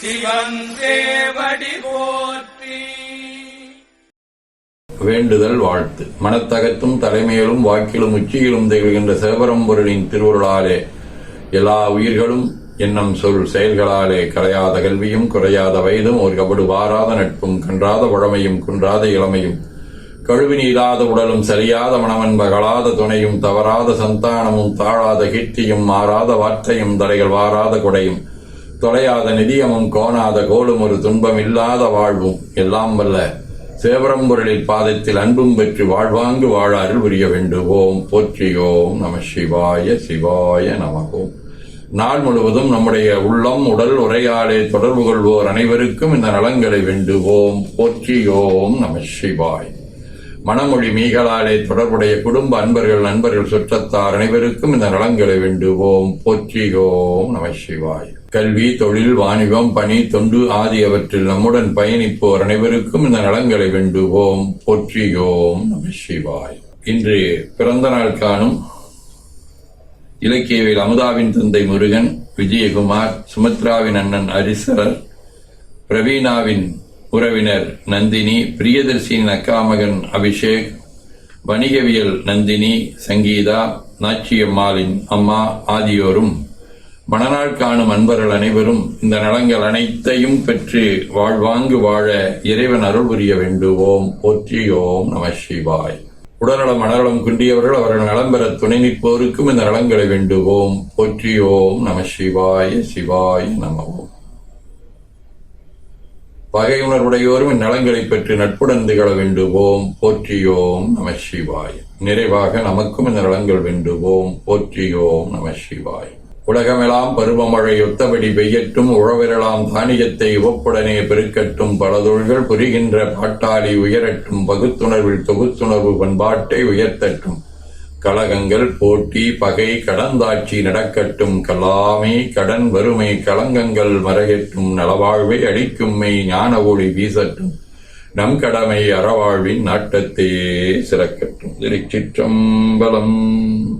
சிவன் போற்றி. வேண்டுதல் வாழ்த்து. மனத்தகத்தும் தலைமையிலும் வாக்கிலும் உச்சியிலும் திகழ்கின்ற சிவபரம்பொருளின் திருவுருளாலே எல்லா உயிர்களும் எண்ணம் சொல் செயல்களாலே கரையாத கல்வியும் குறையாத வயதும் ஒரு கபடு வாராத நட்பும் கன்றாத உழமையும் குன்றாத இளமையும் கழுவினி இல்லாத உடலும் சரியாத மனமன்பகலாத துணையும் தவறாத சந்தானமும் தாழாத கீர்த்தியும் மாறாத வார்த்தையும் தடைகள் வாராத கொடையும் தொலையாத நிதியமும் கோணாத கோலும் ஒரு துன்பம் இல்லாத வாழ்வும் எல்லாம் வல்ல சேவரம்பொருளில் பாதத்தில் அன்பும் பெற்று வாழ்வாங்கு வாழ அருள் புரிய வேண்டுவோம். போற்றியோம் நம சிவாய சிவாய நமகோம் நாள் முழுவதும் நம்முடைய உள்ளம் உடல் உரையாடே தொடர்பு கொள்வோர் அனைவருக்கும் இந்த நலங்களை வேண்டுவோம். போற்றியோம் நம சிவாய். மனமொழி மீகளாலே தொடர்புடைய குடும்ப அன்பர்கள் நண்பர்கள் சுற்றத்தார் அனைவருக்கும் இந்த நலங்களை வேண்டுவோம். போற்றிகோம் நம சிவாய். கல்வி தொழில் வாணிபம் பணி தொண்டு ஆகியவற்றில் நம்முடன் பயணிப்போர் அனைவருக்கும் இந்த நலங்களை வேண்டுவோம். போற்றியோம் நம சிவாய். இன்று பிறந்த நாள் காணும் இலக்கியவில் அமுதாவின் தந்தை முருகன் விஜயகுமார் சுமித்ராவின் அண்ணன் ஹரிசரர் பிரவீணாவின் உறவினர் நந்தினி பிரியதர்சியின் அக்கா மகன் அபிஷேக் வணிகவியல் நந்தினி சங்கீதா நாச்சியம்மாளின் அம்மா ஆகியோரும் மணநாள் காணும் அன்பர்கள் அனைவரும் இந்த நலங்கள் அனைத்தையும் பெற்று வாழ்வாங்கு வாழ இறைவன் அருள் புரிய வேண்டுவோம். போற்றியோம் நம சிவாய். உடல்நலம் மனநலம் குன்றியவர்கள் அவர்கள் நலம் பெற துணை நிற்போருக்கும் இந்த நலங்களை வேண்டுவோம். போற்றியோம் நம சிவாய சிவாய நமவோம் பகையுணர்வுடையோரும் இந்நலங்களை பெற்று நட்புடன் திகழ வேண்டுவோம். போற்றியோம் நம சிவாய். நிறைவாக நமக்கும் இந்த நலங்கள் வேண்டுவோம். போற்றியோம் நம சிவாய். உலகமெல்லாம் பருவமழை ஒத்தபடி பெய்யட்டும். உழவிரலாம் தானியத்தை உவப்புடனே பெருக்கட்டும். பல தொழில்கள் புரிகின்ற பாட்டாளி உயரட்டும். பகுத்துணர்வில் தொகுத்துணர்வு பண்பாட்டை உயர்த்தட்டும். கலகங்கள் போட்டி பகை கடந்தாட்சி நடக்கட்டும். கலாமை கடன் வறுமை களங்கங்கள் மறையட்டும். நலவாழ்வை அளிக்கும் மெய் ஞான ஒளி வீசட்டும். நம் கடமை அறவாழ்வின் நாட்டத்தையே சிறக்கட்டும். திருச்சிற்றம்பலம்.